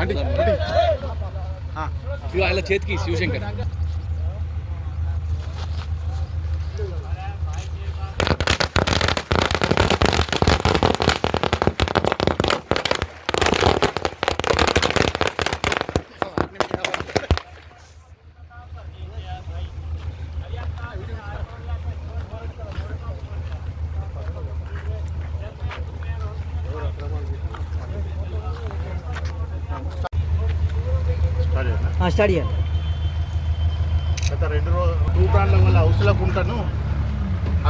అంటే ఆయన చేతికి శివశంకర్. స్టార్ట్ చేయండి గత రెండు రోజు టూ బ్రాండ్ల వల్ల హౌస్ల గుంటను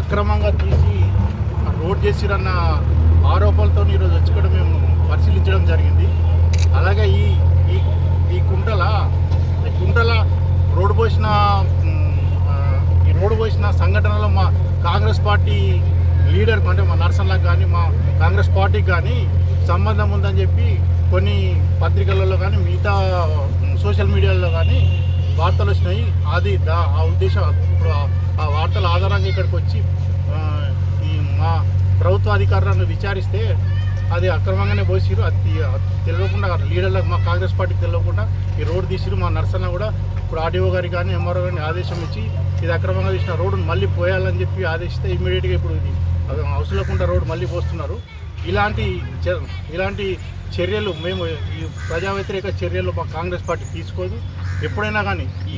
అక్రమంగా తీసి రోడ్ చేసిరన్న ఆరోపణలతో ఈరోజు వచ్చి కూడా మేము పరిశీలించడం జరిగింది. అలాగే ఈ ఈ ఈ కుంటల ఈ కుంటల రోడ్డు పోసిన ఈ రోడ్డు పోసిన సంఘటనలో మా కాంగ్రెస్ పార్టీ లీడర్ అంటే మా నర్సన్లకు కానీ మా కాంగ్రెస్ పార్టీకి కానీ సంబంధం ఉందని చెప్పి కొన్ని పత్రికలలో కానీ మిగతా సోషల్ మీడియాలో కానీ వార్తలు వచ్చినాయి. అది దా ఆ ఉద్దేశం ఇప్పుడు ఆ- వార్తల ఆధారంగా ఇక్కడికి వచ్చి ఈ మా ప్రభుత్వ అధికారులను విచారిస్తే అది అక్రమంగానే పోసిరు అది తెలియకుండా లీడర్లకు మా కాంగ్రెస్ పార్టీకి తెలియకుండా ఈ రోడ్డు తీసిరు మా నర్సన్న కూడా ఇప్పుడు ఆర్డీఓ గారికి కానీ ఎంఆర్ఓ గారిని ఆదేశం ఇచ్చి ఇది అక్రమంగా తీసిన రోడ్డును మళ్ళీ పోయాలని చెప్పి ఆదేశిస్తే ఇమీడియట్గా ఇప్పుడు ఇది అవసరకుండా రోడ్డు మళ్ళీ పోస్తున్నారు. ఇలాంటి ఇలాంటి చర్యలు మేము ఈ ప్రజా వ్యతిరేక చర్యలు మా కాంగ్రెస్ పార్టీ తీసుకోదు. ఎప్పుడైనా కానీ ఈ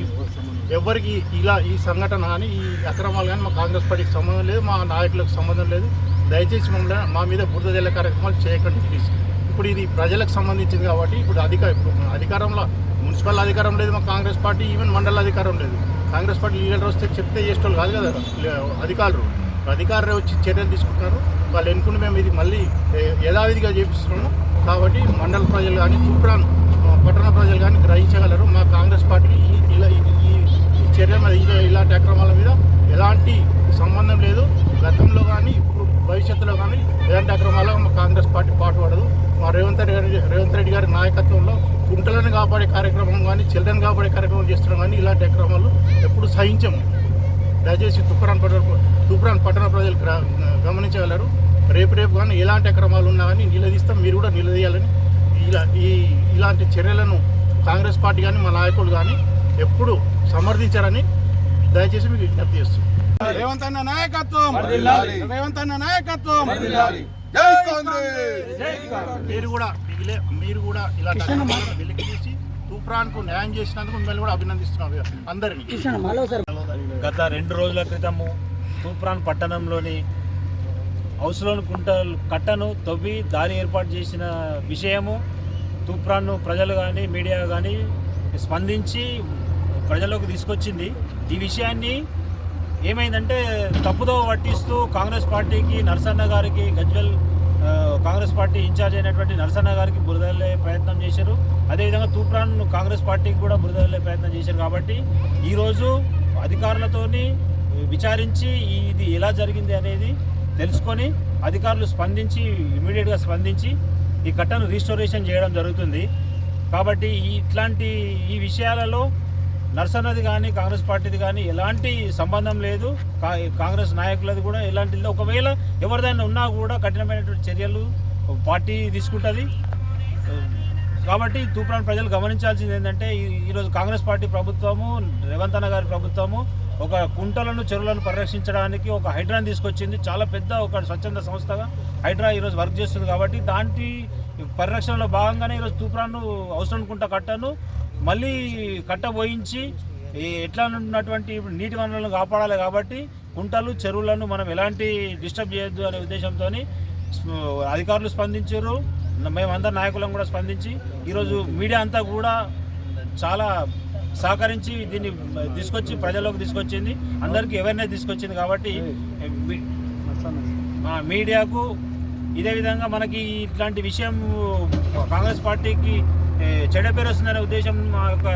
ఎవరికి ఇలా ఈ సంఘటన కానీ ఈ అక్రమాలు కానీ మా కాంగ్రెస్ పార్టీకి సంబంధం లేదు మా నాయకులకు సంబంధం లేదు. దయచేసి మమ్మల్ని మా మీద బురద జల్ల కార్యక్రమాలు చేయకండి ప్లీజ్ ఇప్పుడు ఇది ప్రజలకు సంబంధించింది కాబట్టి ఇప్పుడు అధిక ఇప్పుడు అధికారంలో మున్సిపల్ అధికారం లేదు మా కాంగ్రెస్ పార్టీ ఈవెన్ మండల అధికారం లేదు. కాంగ్రెస్ పార్టీ లీడర్ వస్తే చెప్తే చేసేటోళ్ళు కాదు కదా అధికారులు. అధికారులు వచ్చి చర్యలు తీసుకుంటున్నారు వాళ్ళు ఎన్నుకుని మేము ఇది మళ్ళీ యథావిధిగా చేపిస్తున్నాము. కాబట్టి మండల ప్రజలు కానీ తూప్రాన్ పట్టణ ప్రజలు కానీ గ్రహించగలరు. మా కాంగ్రెస్ పార్టీకి ఈ- ఇలా ఈ ఈ- చర్య మీద ఇలా ఇలాంటి అక్రమాల మీద ఎలాంటి సంబంధం లేదు. గతంలో కానీ ఇప్పుడు భవిష్యత్తులో కానీ ఎలాంటి అక్రమాలు మా కాంగ్రెస్ పార్టీ పాటుపడదు. మా రేవంత్ రెడ్డి గారి రేవంత్ రెడ్డి గారి నాయకత్వంలో కుంటలను కాపాడే కార్యక్రమం కానీ చిల్డ్రన్ కాపాడే కార్యక్రమం చేస్తున్నాం కానీ ఇలాంటి అక్రమాలు ఎప్పుడు సహించము. దయచేసి తుప్రాన్ పట్టణ తుప్రాన్ పట్టణ ప్రజలు గమనించగలరు. రేపు రేపు కానీ ఎలాంటి అక్రమాలు ఉన్నా కానీ నిలదీస్తాం మీరు కూడా నిలదీయాలని. ఇలా ఈ ఇలాంటి చర్యలను కాంగ్రెస్ పార్టీ కానీ మా నాయకులు కానీ ఎప్పుడు సమర్థించారని దయచేసి మీకు విజ్ఞప్తి చేస్తున్నాం. రేవంత్ అన్న నాయకత్వం! రేవంత్ అన్న నాయకత్వం! జై కాంగ్రెస్! మీరు కూడా మిగిలే మీరు కూడా ఇలాంటి అక్రమాలను వెలికి తీసి తూప్రాన్కు న్యాయం చేసినందుకు మిమ్మల్ని కూడా అభినందిస్తున్నాం అందరినీ. గత రెండు రోజుల క్రితము తూప్రాన్ పట్టణంలోని హౌస్లోని కుంట కట్టను తవ్వి దారి ఏర్పాటు చేసిన విషయము తూప్రాన్ను ప్రజలు కానీ మీడియా కానీ స్పందించి ప్రజల్లోకి తీసుకొచ్చింది. ఈ విషయాన్ని ఏమైందంటే తప్పుదో పట్టిస్తూ కాంగ్రెస్ పార్టీకి నరసన్న గారికి గజ్వెల్ కాంగ్రెస్ పార్టీ ఇన్ఛార్జ్ అయినటువంటి నరసన్న గారికి బురదల్లే ప్రయత్నం చేశారు. అదేవిధంగా తూప్రాన్ కాంగ్రెస్ పార్టీకి కూడా బురదల్లే ప్రయత్నం చేశారు కాబట్టి ఈరోజు అధికారులతోని విచారించి ఇది ఎలా జరిగింది అనేది తెలుసుకొని అధికారులు స్పందించి ఇమీడియట్గా స్పందించి ఈ కట్టను రీస్టోరేషన్ చేయడం జరుగుతుంది. కాబట్టి ఇట్లాంటి ఈ విషయాలలో నర్సన్నది కానీ కాంగ్రెస్ పార్టీది కానీ ఎలాంటి సంబంధం లేదు. కా- కాంగ్రెస్ నాయకులది కూడా ఎలాంటి ఒకవేళ ఎవరిదైనా ఉన్నా కూడా కఠినమైనటువంటి చర్యలు పార్టీ తీసుకుంటుంది. కాబట్టి తూప్రాన్ ప్రజలు గమనించాల్సింది ఏంటంటే ఈరోజు కాంగ్రెస్ పార్టీ ప్రభుత్వము రేవంత్ అన్న గారి ప్రభుత్వము ఒక కుంటలను చెరువులను పరిరక్షించడానికి ఒక హైడ్రాని తీసుకొచ్చింది. చాలా పెద్ద ఒక స్వచ్ఛంద సంస్థగా హైడ్రా ఈరోజు వర్క్ చేస్తుంది కాబట్టి దాంటి పరిరక్షణలో భాగంగానే ఈరోజు తూప్రాన్ను అవసరంకుంట కట్టను. మళ్ళీ కట్టబోయించి ఎట్లా ఉన్నటువంటి నీటి వనరులను కాపాడాలి కాబట్టి కుంటలు చెరువులను మనం ఎలాంటి డిస్టర్బ్ చేయొద్దు అనే ఉద్దేశంతో అధికారులు స్పందించారు. మేమందరం నాయకులం కూడా స్పందించి ఈరోజు మీడియా అంతా కూడా చాలా సహకరించి దీన్ని తీసుకొచ్చి ప్రజల్లోకి తీసుకొచ్చింది. అందరికీ అవేర్నెస్ తీసుకొచ్చింది కాబట్టి మీడియాకు ఇదే విధంగా మనకి ఇట్లాంటి విషయం కాంగ్రెస్ పార్టీకి చెడ పేరు వస్తుందనే ఉద్దేశం మా యొక్క